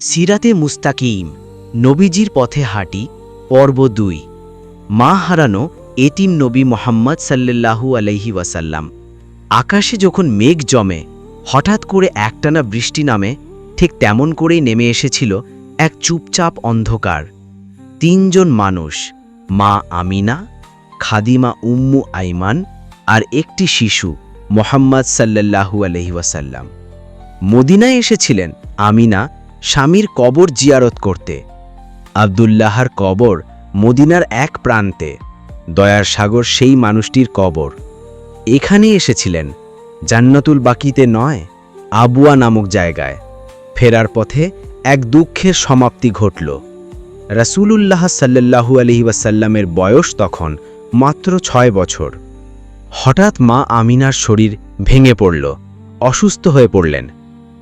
সিরাতে মুস্তাকিম, নবীজির পথে হাঁটি, পর্ব দুই। মা হারানো এটিম নবী মোহাম্মদ সাল্লাল্লাহু আলাইহি ওয়াসাল্লাম। আকাশে যখন মেঘ জমে, হঠাৎ করে একটানা বৃষ্টি নামে, ঠিক তেমন করেই নেমে এসেছিল এক চুপচাপ অন্ধকার। তিনজন মানুষ, মা আমিনা, খাদিমা উম্মু আইমান আর একটি শিশু মোহাম্মদ সাল্লাল্লাহু আলহি ওয়াসাল্লাম। মদিনায় এসেছিলেন আমিনা স্বামীর কবর জিয়ারত করতে। আবদুল্লাহর কবর মদিনার এক প্রান্তে। দয়ার সাগর সেই মানুষটির কবর। এখানে এসেছিলেন। জান্নাতুল বাকিতে নয়, আবুয়া নামক জায়গায়। ফেরার পথে এক দুঃখের সমাপ্তি ঘটল। রাসূলুল্লাহ সাল্লাল্লাহু আলহি ওয়াসাল্লামের বয়স তখন মাত্র ছয় বছর। হঠাৎ মা আমিনার শরীর ভেঙে পড়ল, অসুস্থ হয়ে পড়লেন।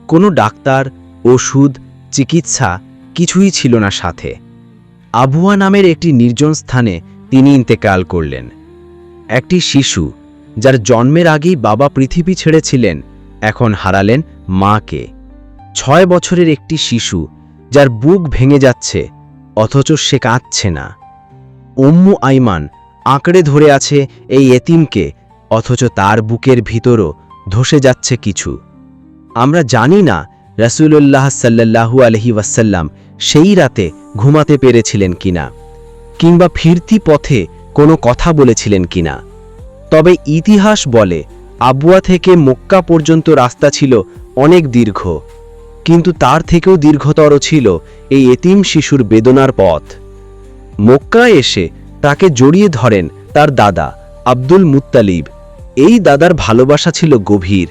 কোনো ডাক্তার, ওষুধ চিকিৎসা কিছুই ছিল না সাথে। আবুয়া নামের একটি নির্জন স্থানে তিনি ইন্তেকাল করলেন। একটি শিশু, যার জন্মের আগেই বাবা পৃথিবী ছেড়েছিলেন, এখন হারালেন মাকে। ছয় বছরের একটি শিশু, যার বুক ভেঙে যাচ্ছে, অথচ সে কাঁদছে না। অম্মু আইমান আঁকড়ে ধরে আছে এই এতিমকে, অথচ তার বুকের ভিতরও ধসে যাচ্ছে কিছু। আমরা জানি না রাসূলুল্লাহ সাল্লাল্লাহু আলহি ওয়াসাল্লাম সেই রাতে ঘুমাতে পেরেছিলেন কিনা? কিংবা ফিরতি পথে কোনো কথা বলেছিলেন কিনা? তবে ইতিহাস বলে, আবুয়া থেকে মক্কা পর্যন্ত রাস্তা ছিল অনেক দীর্ঘ। কিন্তু তার থেকেও দীর্ঘতর ছিল এই এতিম শিশুর বেদনার পথ। মক্কা এসে তাকে জড়িয়ে ধরেন তার দাদা আব্দুল মুত্তালিব। এই দাদার ভালোবাসা ছিল গভীর।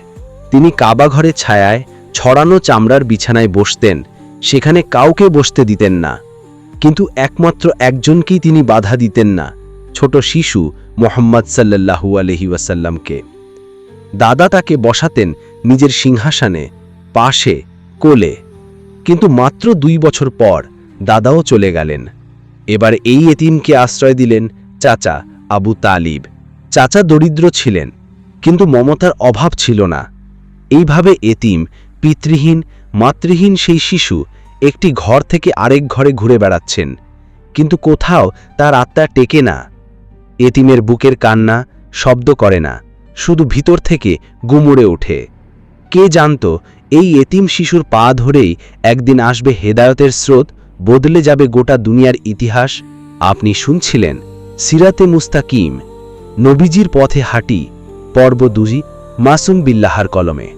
তিনি কাবা ঘরের ছায়ায় ছড়ানো চামড়ার বিছানায় বসতেন, সেখানে কাউকে বসতে দিতেন না। কিন্তু একমাত্র একজনকেই তিনি বাধা দিতেন না, ছোট শিশু মোহাম্মদ সাল্লাল্লাহু আলহি ওয়াসাল্লামকে। দাদা তাকে বসাতেন নিজের সিংহাসনে, পাশে, কোলে। কিন্তু মাত্র দুই বছর পর দাদাও চলে গেলেন। এবার এই এতিমকে আশ্রয় দিলেন চাচা আবু তালিব। চাচা দরিদ্র ছিলেন, কিন্তু মমতার অভাব ছিল না। এইভাবে এতিম পিতৃহীন, মাতৃহীন সেই শিশু একটি ঘর থেকে আরেক ঘরে ঘুরে বেড়াচ্ছেন। কিন্তু কোথাও তার আত্মা টেকে না। এতিমের বুকের কান্না শব্দ করে না, শুধু ভিতর থেকে গুমড়ে ওঠে। কে জানত, এই এতিম শিশুর পা ধরেই একদিন আসবে হেদায়তের স্রোত, বদলে যাবে গোটা দুনিয়ার ইতিহাস। আপনি শুনছিলেন সিরাতে মুস্তাকিম, নবীজির পথে হাঁটি, পর্ব দুজি মাসুম বিল্লাহার কলমে।